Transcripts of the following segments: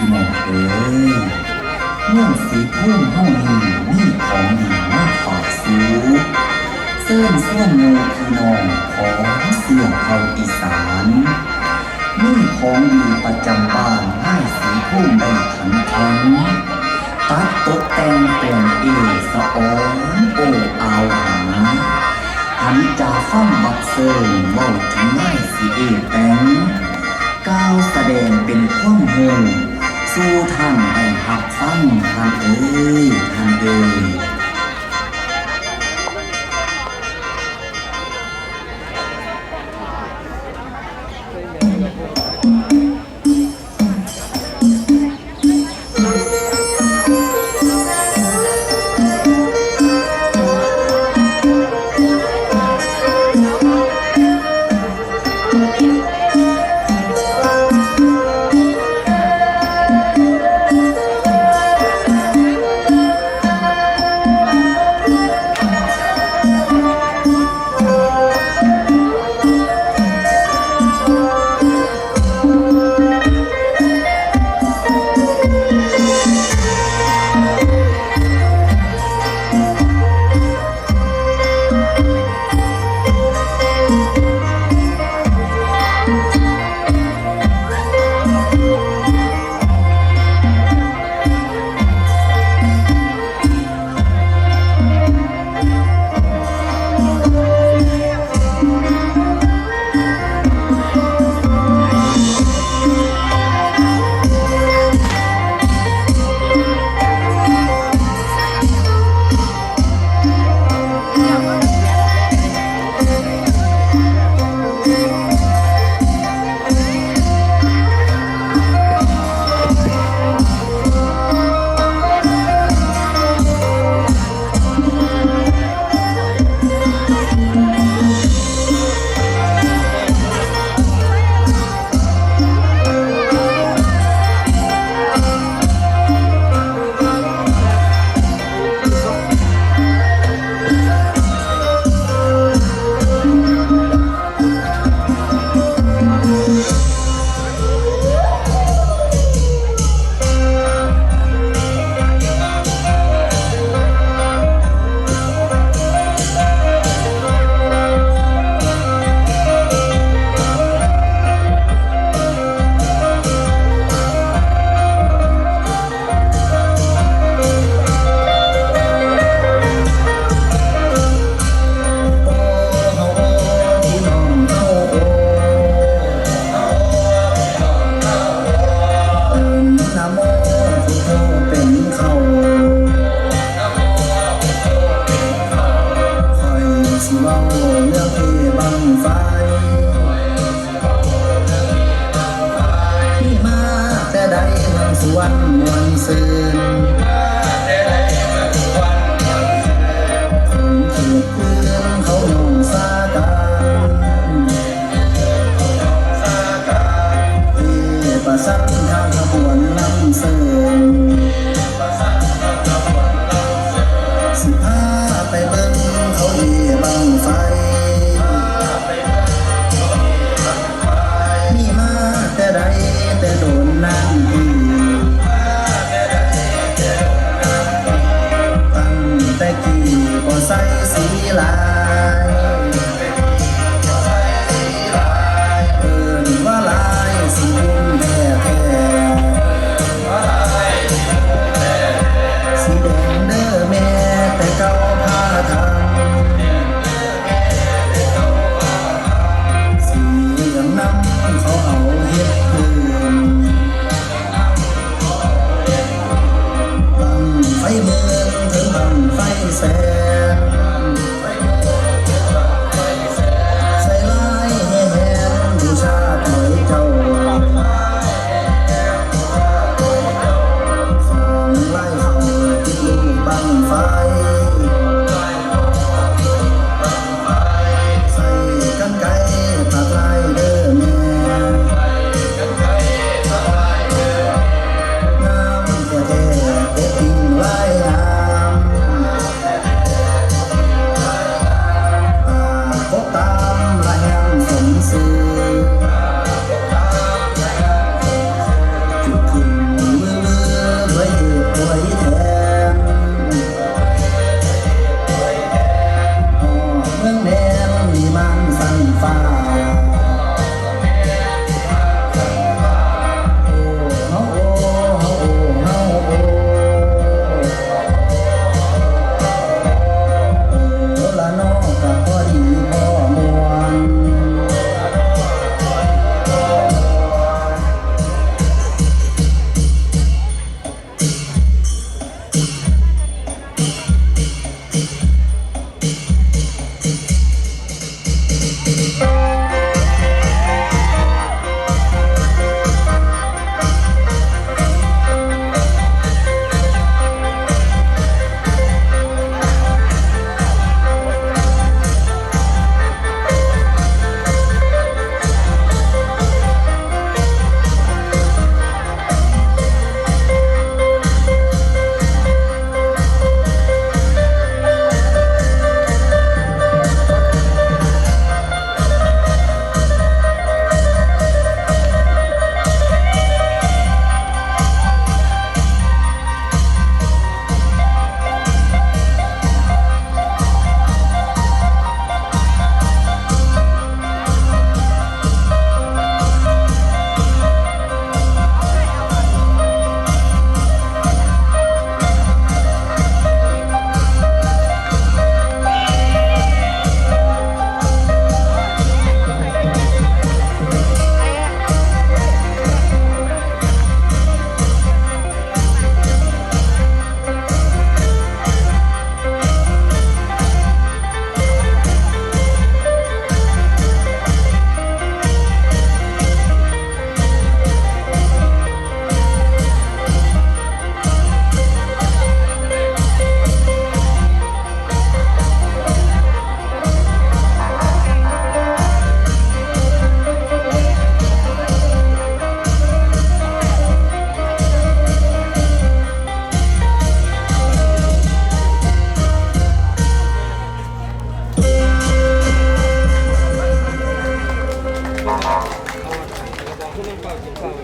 พี่น้องเอ๋ยเมื่อสีพุ่มเฮานี้มีของดีมาฝากสูเส้นเส้นโยพี่น้องของเสี่ยงเขาอีสานมีของดีประจำบ้านให้สีพุ่มได้ขันขันตัดตกแต่งเป็นเอสะออนโออาหาหันจาฟั่มบักเซิงเว้าถึงไม้สีเอแตงก้าวแสดงเป็นความเฮง สู้ท่านให้หักฟังท่านเอ้ยท่านเอ้ย ที่บังไฟนี่มาแต่ใดเมืองสวนมวลซืน sad.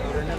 ఎవరైనా